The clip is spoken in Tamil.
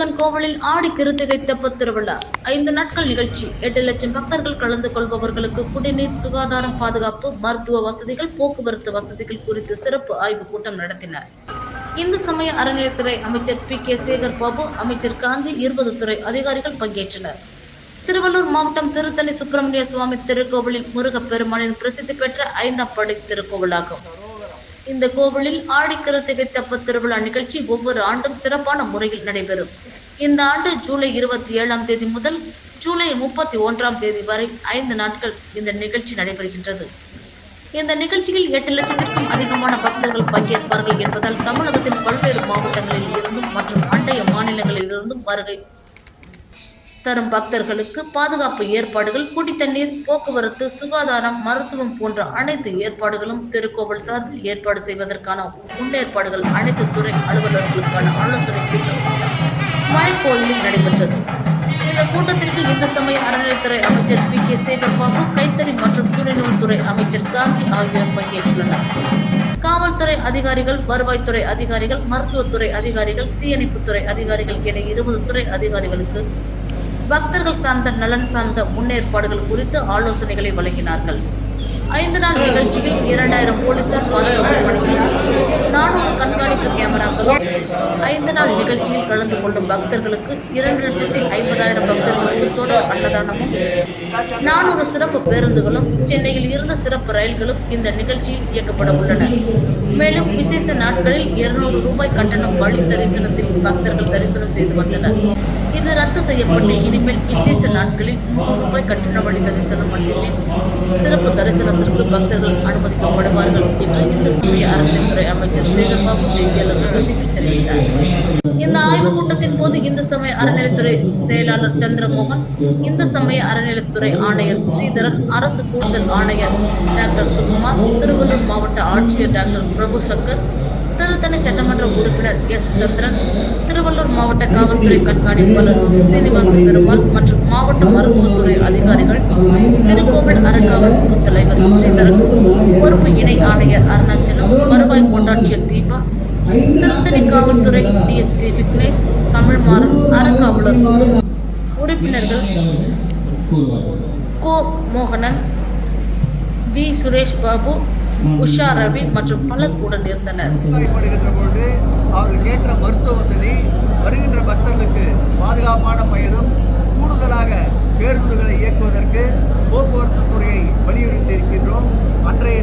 முருகன் கோவிலில் ஆடி கிருத்திகை தெப்பத் திருவிழா ஐந்து நாட்கள் நிகழ்ச்சி. எட்டு லட்சம் பக்தர்கள் கலந்து கொள்பவர்களுக்கு குடிநீர் சுகாதாரம் பாதுகாப்பு மருத்துவ வசதிகள் போக்குவரத்து வசதிகள் குறித்து சிறப்பு ஆய்வு கூட்டம் நடத்தினர். இந்து சமய அறநிலையத்துறை அமைச்சர் பி. கே. சேகர் பாபு அமைச்சர் காந்தி இருபது துறை அதிகாரிகள் பங்கேற்றனர். திருவள்ளூர் மாவட்டம் திருத்தணி சுப்பிரமணிய சுவாமி திருக்கோவிலில் முருகப்பெருமானின் பிரசித்தி பெற்ற ஐந்தாம் படை திருக்கோவிலாகும். இந்த கோவிலில் ஆடிக்கருத்திகை தப்ப திருவிழா நிகழ்ச்சி ஒவ்வொரு ஆண்டும் சிறப்பான முறையில் நடைபெறும். இந்த ஆண்டு ஜூலை இருபத்தி ஏழாம் தேதி முதல் ஜூலை முப்பத்தி ஒன்றாம் தேதி வரை ஐந்து நாட்கள் இந்த நிகழ்ச்சி நடைபெறுகின்றது. இந்த நிகழ்ச்சியில் எட்டு லட்சத்திற்கும் அதிகமான பக்தர்கள் பங்கேற்பார்கள் என்பதால் தமிழகத்தின் பல்வேறு மாவட்டங்களில் இருந்தும் மற்றும் அண்டைய மாநிலங்களில் இருந்தும் வருகை தரும் பக்தர்களுக்கு பாதுகாப்பு ஏற்பாடுகள் குடித்தண்ணீர் போக்குவரத்து சுகாதாரம் மருத்துவம் போன்ற அனைத்து ஏற்பாடுகளும் திருக்கோவில் சார்பில் ஏற்பாடு செய்வதற்கான முன்னேற்பாடுகள் அனைத்து துறை அலுவலர்களுக்கான ஆலோசனை கூட்டம் மலைக்கோயிலில் நடைபெற்றது. இந்த கூட்டத்திற்கு இந்து சமய அறநிலைத்துறை அமைச்சர் பி. கே. சேகர் பாபு கைத்தறி மற்றும் துணைநூல்துறை அமைச்சர் காந்தி ஆகியோர் பங்கேற்றுள்ளனர். காவல்துறை அதிகாரிகள் வருவாய்த்துறை அதிகாரிகள் மருத்துவத்துறை அதிகாரிகள் தீயணைப்புத்துறை அதிகாரிகள் என இருபது துறை அதிகாரிகளுக்கு பக்தர்கள் சார்ந்த நலன் சார்ந்த முன்னேற்பாடுகள் குறித்து ஆலோசனைகளை வழங்கினார்கள். ஐந்து நாள் நிகழ்ச்சியில் இரண்டாயிரம் போலீசார் பாதுகாப்பு பணியில் நானூறு கண்காணிப்பு கேமராக்களும் ஐந்து நாள் நிகழ்ச்சியில் கலந்து கொள்ளும் பக்தர்களுக்கு இரண்டு லட்சத்தி ஐம்பதாயிரம் பக்தர்களுக்கு அன்னதானமும். நானூறு சிறப்பு பேருந்துகளும் சென்னையில் இருந்த சிறப்பு ரயில்களும் இந்த நிகழ்ச்சியில் இயக்கப்பட உள்ளன. மேலும் விசேஷ நாட்களில் இருநூறு ரூபாய் கட்டணம் வழி தரிசனத்தில் பக்தர்கள் தரிசனம் செய்து வந்தனர். இது ரத்து செய்யப்பட்டு இனிமேல் விசேஷ நாட்களில் நூறு ரூபாய் கட்டண வழி தரிசனம் மட்டுமே சிறப்பு தரிசனத்திற்கு பக்தர்கள் அனுமதிக்கப்படுவார்கள் என்று இந்து சமய அறநிலைத்துறை அமைச்சர் சேகர்பாபு செய்தியாளர்கள் சந்திப்பில் தெரிவித்தார். ஆய்வுக் கூட்டத்தின் போது இந்து சமய அறநிலைத்துறை செயலாளர் சந்திரமோகன் இந்து சமய அறநிலைத்துறை ஆணையர் ஸ்ரீதரன் அரசு கூடுதல் ஆணையர் டாக்டர் சுகுமார் திருவள்ளூர் மாவட்ட ஆட்சியர் டாக்டர் பிரபு சங்கர் திருத்தணி சட்டமன்ற உறுப்பினர் எஸ் சந்திரன் திருவள்ளூர் மாவட்ட காவல்துறை கண்காணிப்பாளர் சீனிவாச பெருமாள் மற்றும் மாவட்ட மருத்துவத்துறை அதிகாரிகள் திருக்கோவில் அறங்காவல் குழு தலைவர் ஸ்ரீதரன் பொறுப்பு இணை ஆணையர் அருணாச்சலம் வருவாய் கோட்டாட்சியர் தீபா திருத்தணி காவல்துறை டிஎஸ்பி விக்னேஷ் தமிழ்மாறன் அறங்காவலர் குழு உறுப்பினர்கள் கோ மோகனன் வி. சுரேஷ் பாபு உஷா ரவி மற்றும் பலர் உடன் இருந்தனர் பொழுது அவர்களுக்கு ஏற்ற மருத்துவ வசதி வருகின்ற பக்தர்களுக்கு பாதுகாப்பான பயணம் கூடுதலாக பேருந்துகளை இயக்குவதற்கு போக்குவரத்து துறையை வலியுறுத்தி இருக்கின்றோம் அன்றைய